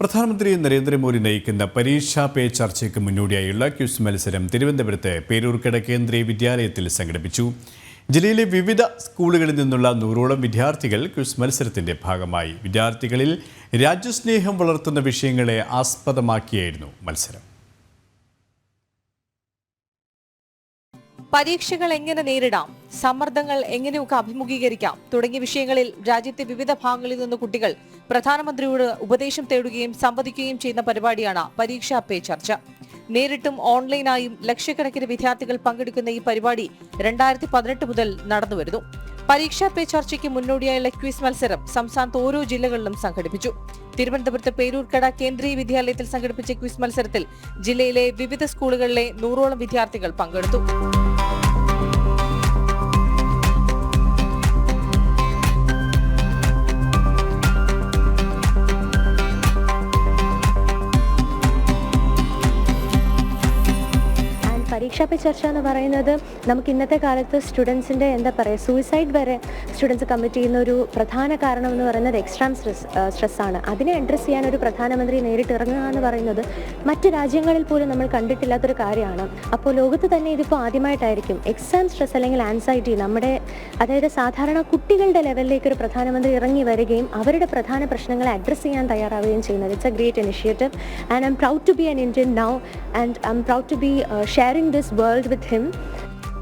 പ്രധാനമന്ത്രി നരേന്ദ്രമോദി നയിക്കുന്ന പരീക്ഷാ പേ ചർച്ചയ്ക്ക് മുന്നോടിയായുള്ള ക്യൂസ് മത്സരം തിരുവനന്തപുരത്ത് പേരൂർക്കട കേന്ദ്രീയ വിദ്യാലയത്തിൽ സംഘടിപ്പിച്ചു. ജില്ലയിലെ വിവിധ സ്കൂളുകളിൽ നിന്നുള്ള നൂറോളം വിദ്യാർത്ഥികൾ ക്യൂസ് മത്സരത്തിന്റെ ഭാഗമായി. വിദ്യാർത്ഥികളിൽ രാജ്യസ്നേഹം വളർത്തുന്ന വിഷയങ്ങളെ ആസ്പദമാക്കിയായിരുന്നു മത്സരം. പരീക്ഷകൾ എങ്ങനെ നേരിടാം? സമ്മർദ്ദങ്ങൾ എങ്ങനെയൊക്കെ അഭിമുഖീകരിക്കാം തുടങ്ങിയ വിഷയങ്ങളിൽ രാജ്യത്തെ വിവിധ ഭാഗങ്ങളിൽ നിന്ന് കുട്ടികൾ പ്രധാനമന്ത്രിയോട് ഉപദേശം തേടുകയും സംവദിക്കുകയും ചെയ്യുന്ന പരിപാടിയാണ് പരീക്ഷാ പേ ചർച്ച. നേരിട്ടും ഓൺലൈനായും ലക്ഷക്കണക്കിന് വിദ്യാർത്ഥികൾ പങ്കെടുക്കുന്ന ഈ പരിപാടി രണ്ടായിരത്തി പതിനെട്ട് മുതൽ നടന്നുവരുന്നു പരീക്ഷാ പേ ചർച്ചയ്ക്ക് മുന്നോടിയായുള്ള ക്വിസ് മത്സരം സംസ്ഥാനത്ത് ഓരോ ജില്ലകളിലും സംഘടിപ്പിച്ചു. തിരുവനന്തപുരത്ത് പേരൂർക്കട കേന്ദ്രീയ വിദ്യാലയത്തിൽ സംഘടിപ്പിച്ച ക്വിസ് മത്സരത്തിൽ ജില്ലയിലെ വിവിധ സ്കൂളുകളിലെ നൂറോളം വിദ്യാർത്ഥികൾ പങ്കെടുത്തു. പരീക്ഷാ പേ ചർച്ച എന്ന് പറയുന്നത് നമുക്ക് ഇന്നത്തെ കാലത്ത് സ്റ്റുഡൻസിന്റെ എന്താ പറയുക സൂയിസൈഡ് വരെ സ്റ്റുഡൻസ് കമ്മിറ്റ് ചെയ്യുന്ന ഒരു പ്രധാന കാരണം എന്ന് പറയുന്നത് എക്സ്ട്രാം സ്ട്രെസ് സ്ട്രെസ്സാണ് അതിനെ അഡ്രസ്സ് ചെയ്യാൻ ഒരു പ്രധാനമന്ത്രി നേരിട്ട് ഇറങ്ങുക എന്ന് പറയുന്നത് മറ്റ് രാജ്യങ്ങളിൽ പോലും നമ്മൾ കണ്ടിട്ടില്ലാത്തൊരു കാര്യമാണ്. അപ്പോൾ ലോകത്ത് തന്നെ ഇതിപ്പോൾ ആദ്യമായിട്ടായിരിക്കും എക്സാം സ്ട്രെസ് അല്ലെങ്കിൽ ആൻസൈറ്റി നമ്മുടെ അതായത് സാധാരണ കുട്ടികളുടെ ലെവലിലേക്ക് ഒരു പ്രധാനമന്ത്രി ഇറങ്ങി വരികയും അവരുടെ പ്രധാന പ്രശ്നങ്ങളെ അഡ്രസ്സ് ചെയ്യാൻ തയ്യാറാവുകയും ചെയ്യുന്നത്. It's a great initiative and I'm proud to be an Indian now and I'm proud to be sharing this world with him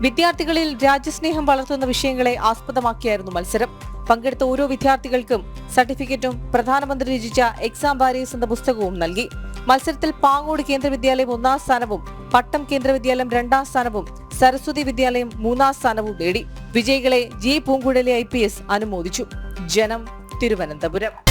വിദ്യാർത്ഥികളിൽ രാജ്യസ്നേഹം വളർത്തുന്ന വിഷയങ്ങളെ ആസ്പദമാക്കിയായിരുന്നു മത്സരം. പങ്കെടുത്ത ഓരോ വിദ്യാർത്ഥികൾക്കും സർട്ടിഫിക്കറ്റും പ്രധാനമന്ത്രി രചിച്ച എക്സാം വാരിയേഴ്സ് എന്ന പുസ്തകവും നൽകി. മത്സരത്തിൽ പാങ്ങോട് കേന്ദ്ര വിദ്യാലയം ഒന്നാം സ്ഥാനവും പട്ടം കേന്ദ്ര വിദ്യാലയം രണ്ടാം സ്ഥാനവും സരസ്വതി വിദ്യാലയം മൂന്നാം സ്ഥാനവും നേടി. വിജയികളെ G Poonguzhali I P S അനുമോദിച്ചു. ജനം തിരുവനന്തപുരം.